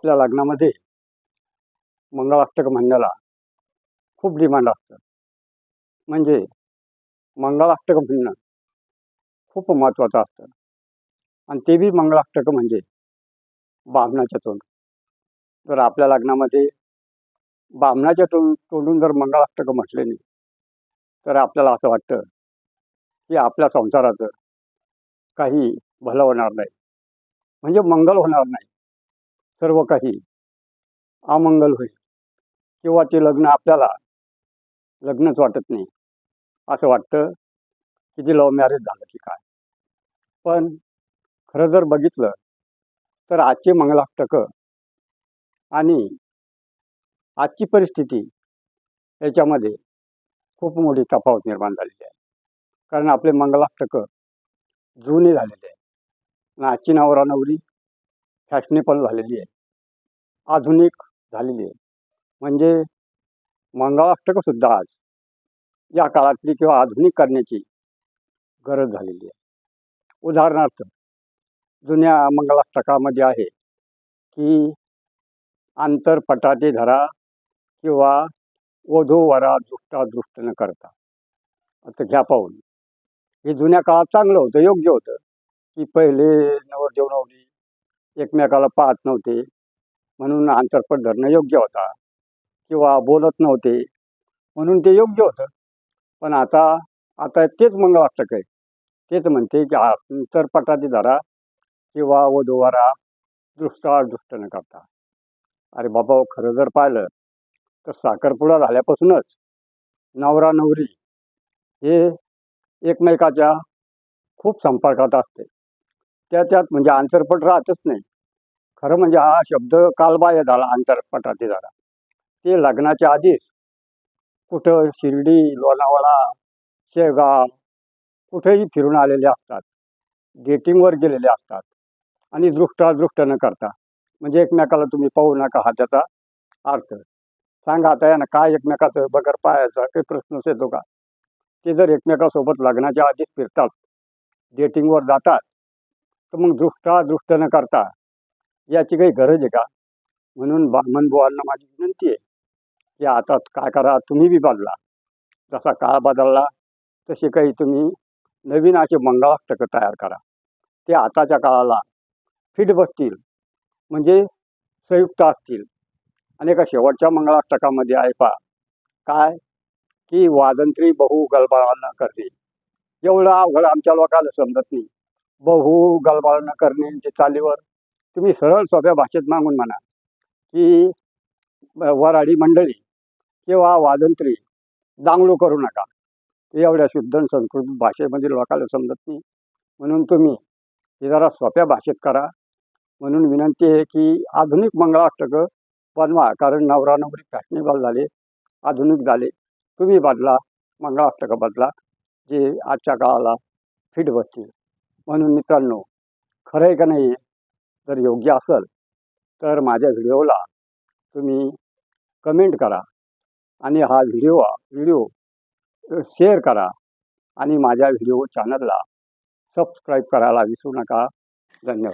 आपल्या लग्नामध्ये मंगळाष्टक म्हणण्याला खूप डिमांड असतं. म्हणजे मंगळाष्टक म्हणणं खूप महत्त्वाचं असतं. आणि ते बी मंगळाष्टक म्हणजे बामणाच्या तोंड. जर आपल्या लग्नामध्ये बामणाच्या तोंड तोंडून जर मंगळाष्टक म्हटले नाही तर आपल्याला असं वाटतं की आपल्या संसाराचं काही भलं होणार नाही. म्हणजे मंगल होणार नाही. सर्व काही अमंगल होईल. किंवा ते लग्न आपल्याला लग्नच वाटत नाही. असं वाटतं की ते लव्ह मॅरेज झालं की काय. पण खरं जर बघितलं तर आजचे मंगलाष्टकं आणि आजची परिस्थिती याच्यामध्ये खूप मोठी तफावत निर्माण झालेली आहे. कारण आपले मंगलाष्टकं जुने झालेले आहे आणि आजची नवरा नवरी फॅशनेबल झालेली आहे. आधुनिक झालेली आहे. म्हणजे मंगळाष्टकसुद्धा आज या काळातली किंवा आधुनिक करण्याची गरज झालेली आहे. उदाहरणार्थ जुन्या मंगळाष्टकामध्ये आहे की आंतरपटाचे धरा किंवा वधू वरा दृष्टा दृष्ट न करता. आता घ्या पाहून. हे जुन्या काळात चांगलं होतं योग्य होतं. की पहिले नवरदेव नवरी एकमेकाला पाहत नव्हते. म्हणून आंतरपट धरणं योग्य होता. किंवा बोलत नव्हते. म्हणून ते योग्य होतं. पण आता आता तेच मंगळाष्टक आहे. तेच म्हणते की आंतरपटाती धरा किंवा वधूवरा दृष्टा दृष्ट न करता. अरे बाबा खरं जर पाहिलं तर साखरपुडा झाल्यापासूनच नवरा नवरी हे एकमेकाच्या खूप संपर्कात असते. त्याच्यात म्हणजे आंतरपट राहतच नाही. खरं म्हणजे हा शब्द कालबाह्य झाला आंतरपटाचे झाला. ते लग्नाच्या आधीच. कुठं शिर्डी लोणावळा शेगाव कुठेही फिरून आलेले असतात. डेटिंगवर गेलेले असतात. आणि दृष्टादृष्ट न करता. म्हणजे एकमेकाला तुम्ही पाहू नका हा त्याचा अर्थ. सांगा आता यानं काय एकमेकाचं बगर पाहायचा काही प्रश्नच येतो का? ते जर एकमेकासोबत लग्नाच्या आधीच फिरतात डेटिंगवर जातात तर मग दृष्टादृष्ट न करता. याची काही गरज आहे का? म्हणून बामन माझी विनंती आहे की आता काय करा तुम्ही बी बदला. जसा काळ बदलला तसे काही तुम्ही नवीन असे मंगळाष्टकं तयार करा. ते आताच्या काळाला फिट बसतील. म्हणजे संयुक्त असतील. आणि एका शेवटच्या मंगळाष्टकामध्ये आहे काय? की वादंत्री बहु गलबाळांना करते एवढं अवघड आमच्या लोकांना समजत नाही. बहु गलबाळ न करणे जे चालीवर तुम्ही सरळ सोप्या भाषेत मागून म्हणा की वराडी मंडळी किंवा वादंत्री दांगडू करू नका. एवढ्या शुद्ध संस्कृत भाषेमध्ये लोकांना समजत नाही. म्हणून तुम्ही हे जरा सोप्या भाषेत करा. म्हणून विनंती आहे की आधुनिक मंगळाष्टकं बनवा. कारण नवरा नवरी फॅशनेबल झाले आधुनिक झाले. तुम्ही बदला मंगळाष्टकं बदला जे आजच्या काळाला फिट बसतील. म्हणून मित्रांनो खरं आहे का नाही? जर योग्य असेल तर माझ्या व्हिडिओला तुम्ही कमेंट करा आणि हा व्हिडिओ व्हिडिओ शेअर करा आणि माझ्या व्हिडिओ चॅनलला सबस्क्राईब करायला विसरू नका. धन्यवाद.